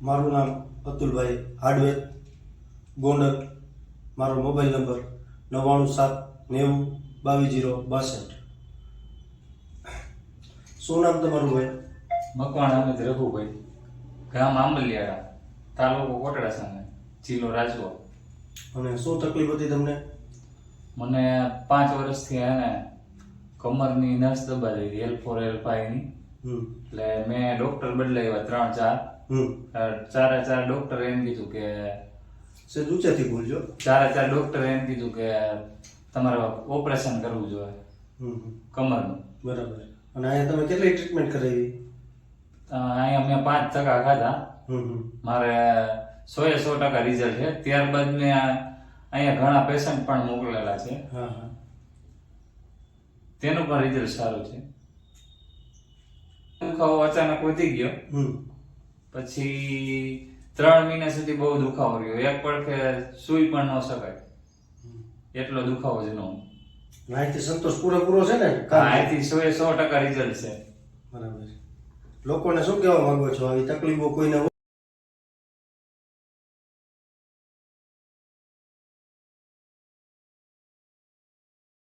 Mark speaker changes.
Speaker 1: મારું નામ અતુલભાઈ હાર્ડવેર ગોંડલ મારો મોબાઈલ નંબર નવ્વાણું સાત નેવું બાવીસ જીરો બાસઠ. શું નામ તમારું ભાઈ?
Speaker 2: મકવાણા અમિત રઘુભાઈ. ગામ આંબલિયાળા તાલુકો કોટડા સામે જિલ્લો રાજકોટ.
Speaker 1: અને શું તકલીફ હતી તમને?
Speaker 2: મને પાંચ વર્ષથી એને કમરની નસ દબાવી એલ ફોર એલ ફાઈવની એટલે મેં ડોક્ટર બદલાવ્યા ત્રણ ચાર. ચારે ચાર ડોક્ટર એમ કીધું કે
Speaker 1: સર ઊંચાથી બોલજો.
Speaker 2: ચારે ચાર ડોક્ટર એમ કીધું કે તમારે ઓપરેશન કરવું જોઈએ. કમરનું.
Speaker 1: બરાબર. અને અહીંયા તમે કેટલી ટ્રીટમેન્ટ કરાવી?
Speaker 2: અહીંયા મેં પાંચ ટકા ખાધા. મારે સો એ સો ટકા રિઝલ્ટ છે. ત્યારબાદ મેં અહીંયા ઘણા પેશન્ટ પણ મોકલેલા છે.
Speaker 1: હા હા.
Speaker 2: તેનું પણ રિઝલ્ટ સારું છે. દુખાવો અચાનક વધી ગયો. પછી ત્રણ મહિના સુધી બહુ દુખાવો રહ્યો. એક પડખે સૂઈ પણ ન શકાય. એટલો દુખાવો જ ન
Speaker 1: માહિતી સંતોષ પૂરેપૂરો છે ને?
Speaker 2: માહિતી સો એ સો ટકા રિઝલ્ટ છે.
Speaker 1: બરાબર લોકોને શું કહેવા માંગો છો? આવી તકલીફો કોઈને